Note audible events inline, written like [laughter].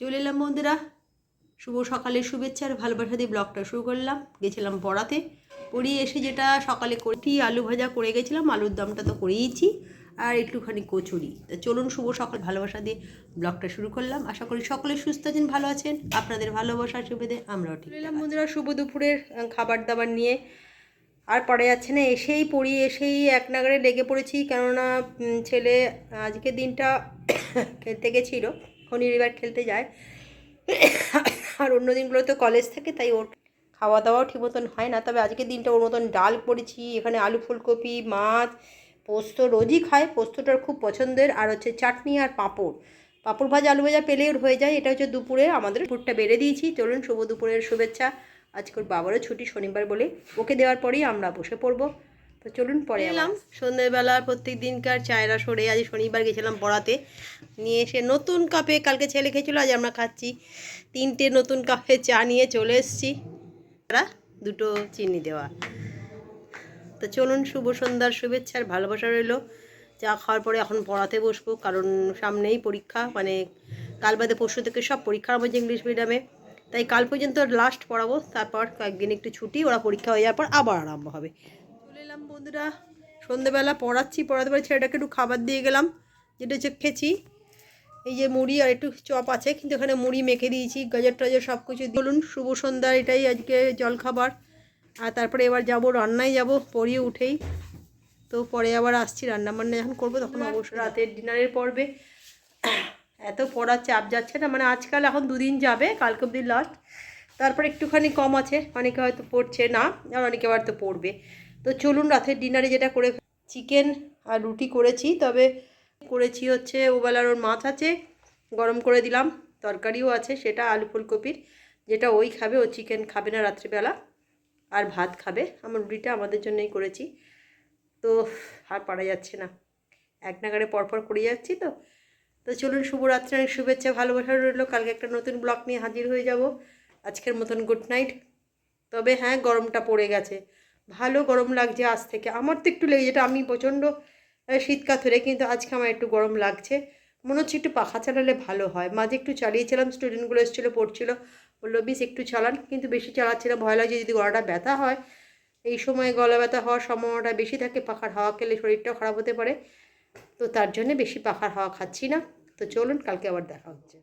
চলে এলাম বন্ধুরা। শুভ সকালের শুভেচ্ছা আর ভালোবাসা দিয়ে ব্লগটা শুরু করলাম। গেছিলাম পড়াতে পড়িয়ে এসে যেটা সকালে করি আলু ভাজা করে গেছিলাম আলুর দমটা তো করেইছি আর একটুখানি কচুরি। তা চলুন শুভ সকাল ভালোবাসা দিয়ে ব্লগটা শুরু করলাম। আশা করি সকলে সুস্থ আছেন ভালো আছেন। আপনাদের ভালোবাসা সুবিধে আমরাও ঠিক এলাম বন্ধুরা শুভ দুপুরের খাবার দাবার নিয়ে। আর পরে যাচ্ছে না এসেই পড়ি এসেই এক নাগারে লেগে পড়েছি। কেননা ছেলে আজকের দিনটা [coughs] খেলতে গেছিল। শনিবার খেলতে যায়। আর অন্য দিনগুলো তো কলেজ থাকে, তাই ওর খাওয়া দাওয়াও ঠিক মতন হয় না। তবে আজকের দিনটা ওর মতন ডাল করেছি, এখানে আলু ফুলকপি, মাছ, পোস্ত রোজই খায় পোস্তটার খুব পছন্দের। আর হচ্ছে চাটনি আর পাঁপড়। পাঁপড় ভাজা, আলু ভাজা পেলে ওর হয়ে যায়। এটা হচ্ছে দুপুরে আমাদের দুপুরটা বেড়ে দিয়েছি। চলুন শুভ দুপুরের শুভেচ্ছা। আজকে ওর বাবারও ছুটি শনিবার বলে ওকে দেওয়ার পরেই আমরা বসে পড়ব। তো চলুন পরে এলাম সন্ধ্যেবেলা প্রত্যেক দিনকার চায়রা সরে, আজ শনিবার গেছিলাম পড়াতে নিয়ে এসে নতুন কাপে, কালকে ছেলে খেয়েছিল, আজ আমরা খাচ্ছি। তিনটে নতুন কাপে চা নিয়ে চলে এসছি। তারা দুটো চিনি দেওয়া। তো চলুন, শুভ সন্ধ্যার শুভেচ্ছা আর ভালোবাসা রইল। চা খাওয়ার পরে এখন পড়াতে বসবো, কারণ সামনেই পরীক্ষা মানে কাল বাদে পরশু থেকে সব পরীক্ষা হবে ইংলিশ মিডিয়ামে। তাই কাল পর্যন্ত লাস্ট পড়াবো, তারপর কয়েকদিন একটু ছুটি, ওরা পরীক্ষা হয়ে যাওয়ার পর আবার আরম্ভ হবে। এলাম বন্ধুরা। সন্ধেবেলা পড়াচ্ছি পড়াতে পরে ছেলেটাকে একটু খাবার দিয়ে গেলাম যেটা হচ্ছে খেয়েছি এই যে মুড়ি আর একটু চপ আছে কিন্তু এখানে মুড়ি মেখে দিয়েছি গাজর টাজর সব কিছু বলুন শুভ সন্ধ্যা এটাই আজকে জলখাবার। আর তারপরে এবার যাব রান্নায় যাব পরিয়ে উঠেই। তো পরে আবার আসছি রান্না বান্না যখন করব তখন অবশ্যই রাতের ডিনারের পর্বে। এত পড়ার চাপ যাচ্ছে না মানে আজকাল এখন দুদিন যাবে কালকে অব্দি লাস্ট তারপরে একটুখানি কম আছে অনেকে হয়তো পড়ছে না আর অনেকে আবার তো পড়বে। তো চলুন রাতের ডিনারে যেটা করে চিকেন আর রুটি করেছি, তবে করেছি হচ্ছে ওবেলার ওর মাছ আছে, গরম করে দিলাম, তরকারিও আছে, সেটা আলু ফুলকপির, যেটা ওই খাবে, ও চিকেন খাবে না রাত্রিবেলা, আর ভাত খাবে, আমার রুটিটা আমাদের জন্যই করেছি, তো আর পারা যাচ্ছে না, এক নাগারে পরপর করে যাচ্ছি তো তো চলুন শুভরাত্রি অনেক শুভেচ্ছা, ভালোবাসা রইল, কালকে একটা নতুন ব্লগ নিয়ে হাজির হয়ে যাব, আজকের মতন গুড নাইট, তবে হ্যাঁ গরমটা পড়ে গেছে ভালো গরম লাগছে আজ থেকে। আমার তো একটু লেগে যেটা আমি প্রচণ্ড আহ, ধরে কিন্তু আজকে আমার একটু গরম লাগছে। মনে হচ্ছে একটু পাখা চালালে ভালো হয়। মাঝে একটু চালিয়েছিলাম স্টুডেন্টগুলো এসেছিল পড়ছিলো। বলল বিশ একটু চালান। কিন্তু বেশি চালাচ্ছি না ভয় লাগছে যদি গলাটা ব্যথা হয়। এই সময় গলা ব্যথা হওয়ার সম্ভাবনাটা বেশি থাকে পাখার হাওয়া খেলে শরীরটাও খারাপ হতে পারে। তো তার জন্য বেশি পাখার হাওয়া খাচ্ছি না। তো চলুন কালকে আবার দেখা হচ্ছে।